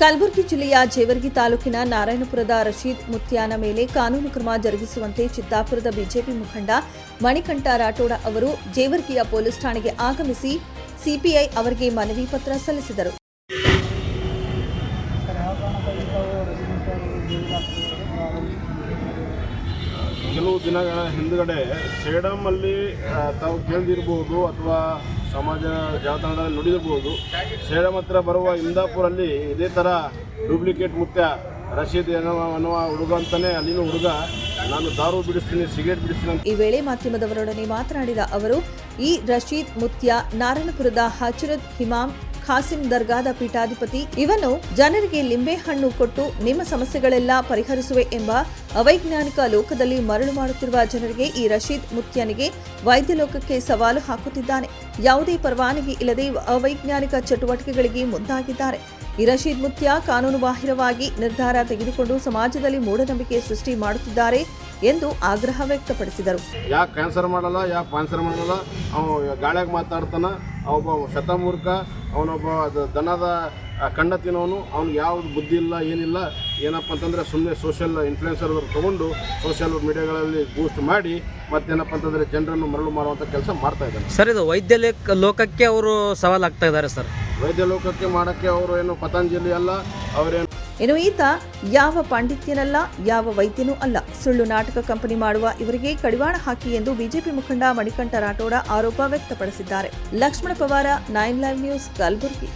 ಕಲಬುರಗಿ ಜಿಲ್ಲೆಯ ಜೇವರ್ಗಿ ತಾಲೂಕಿನ ನಾರಾಯಣಪುರದ ರಶೀದ್ ಮುತ್ಯಾನ ಮೇಲೆ ಕಾನೂನು ಕ್ರಮ ಜರುಗಿಸುವಂತೆ ಚಿತ್ತಾಪುರದ ಬಿಜೆಪಿ ಮುಖಂಡ ಮಣಿಕಂಠ ರಾಠೋಡ ಅವರು ಜೇವರ್ಗಿಯ ಪೊಲೀಸ್ ಠಾಣೆಗೆ ಆಗಮಿಸಿ ಸಿಪಿಐ ಅವರಿಗೆ ಮನವಿ ಪತ್ರ ಸಲ್ಲಿಸಿದರು? ಕೆಲವು ದಿನಗಳ ಹಿಂದುಗಡೆ ಸೇಡಮಲ್ಲಿ ತಾವು ಕೇಳಿದಿರ್ಬೋದು ಅಥವಾ ಸಮಾಜ ಜಾಲತಾಣದಲ್ಲಿ ನುಡಿದಿರ್ಬೋದು. ಸೇಡಂ ಹತ್ರ ಬರುವ ಇಂದಾಪುರಲ್ಲಿ ಇದೇ ಥರ ಡೂಪ್ಲಿಕೇಟ್ ಮುತ್ಯ ರಶೀದ್ ಏನೋ ಅನ್ನುವ ಹುಡುಗ ಅಂತಾನೆ ಅಲ್ಲಿನ ಹುಡುಗ. ನಾನು ದಾರು ಬಿಡಿಸ್ತೀನಿ, ಸಿಗರೇಟ್ ಬಿಡಿಸ್ತೀನಿ ಈ ವೇಳೆ ಮಾಧ್ಯಮದವರೊಡನೆ ಮಾತನಾಡಿದ ಅವರು, ಈ ರಶೀದ್ ಮುತ್ಯ ನಾರಾಯಣಪುರದ ಹಜರತ್ ಹಿಮಾಮ್ ಖಾಸಿಂ ದರ್ಗಾದ ಪೀಠಾಧಿಪತಿ. ಇವನು ಜನರಿಗೆ ಲಿಂಬೆಹಣ್ಣು ಕೊಟ್ಟು ನಿಮ್ಮ ಸಮಸ್ಯೆಗಳೆಲ್ಲ ಪರಿಹರಿಸುವೆ ಎಂಬ ಅವೈಜ್ಞಾನಿಕ ಲೋಕದಲ್ಲಿ ಮರಳು ಮಾಡುತ್ತಿರುವ ಜನರಿಗೆ ಈ ರಶೀದ್ ಮುತ್ಯನಿಗೆ ವೈದ್ಯ ಲೋಕಕ್ಕೆ ಸವಾಲು ಹಾಕುತ್ತಿದ್ದಾನೆ. ಯಾವುದೇ ಪರವಾನಗಿ ಇಲ್ಲದೆ ಅವೈಜ್ಞಾನಿಕ ಚಟುವಟಿಕೆಗಳಿಗೆ ಮುಂದಾಗಿದ್ದಾರೆ. ಈ ರಶೀದ್ ಮುತ್ಯ ಕಾನೂನು ಬಾಹಿರವಾಗಿ ನಿರ್ಧಾರ ತೆಗೆದುಕೊಂಡು ಸಮಾಜದಲ್ಲಿ ಮೂಢನಂಬಿಕೆ ಸೃಷ್ಟಿ ಮಾಡುತ್ತಿದ್ದಾರೆ ಎಂದು ಆಗ್ರಹ ವ್ಯಕ್ತಪಡಿಸಿದರು. ಯಾಕೆ ಕ್ಯಾನ್ಸರ್ ಮಾಡಲ್ಲ ಯಾಕೆ ಪಾನ್ಸರ್ ಮಾಡಲ್ಲ ಅವ ಗಾಳಿಯಾಗಿ ಮಾತಾಡ್ತಾನ ಅವೊಬ್ಬ ಶತಮೂರ್ಖ ಅವನೊಬ್ಬ ಅದು ದನದ ಕಂಡ ತಿನ್ನೋನು ಅವ್ನಿಗೆ ಯಾವ್ದು ಬುದ್ಧಿ ಇಲ್ಲ ಏನಿಲ್ಲ ಏನಪ್ಪ ಅಂತಂದರೆ ಸುಮ್ಮನೆ ಸೋಷಿಯಲ್ ಇನ್ಫ್ಲುಯೆನ್ಸರ್ ತೊಗೊಂಡು ಸೋಷಿಯಲ್ ಮೀಡಿಯಾಗಳಲ್ಲಿ ಬೂಸ್ಟ್ ಮಾಡಿ ಮತ್ತೇನಪ್ಪ ಅಂತಂದರೆ ಜನರನ್ನು ಮರಳು ಮಾಡುವಂಥ ಕೆಲಸ ಮಾಡ್ತಾ ಇದ್ದಾನೆ. ಸರ್ ಇದು ವೈದ್ಯ ಲೇಖ ಲೋಕಕ್ಕೆ ಅವರು ಸವಾಲಾಗ್ತಾ ಇದ್ದಾರೆ ಸರ್. ವೈದ್ಯ ಲೋಕಕ್ಕೆ ಮಾಡೋಕ್ಕೆ ಅವರು ಏನು ಪತಂಜಲಿ ಅಲ್ಲ, ಅವರೇನು ಇನ್ನು ಈತ ಯಾವ ಪಾಂಡಿತ್ಯನಲ್ಲ, ಯಾವ ವೈದ್ಯನೂ ಅಲ್ಲ. ಸುಳ್ಳು ನಾಟಕ ಕಂಪನಿ ಮಾಡುವ ಇವರಿಗೆ ಕಡಿವಾಣ ಹಾಕಿ ಎಂದು ಬಿಜೆಪಿ ಮುಖಂಡ ಮಣಿಕಂಠ ರಾಠೋಡ ಆರೋಪ ವ್ಯಕ್ತಪಡಿಸಿದ್ದಾರೆ. Lakshmana Pawar, nine live news, Kalaburagi.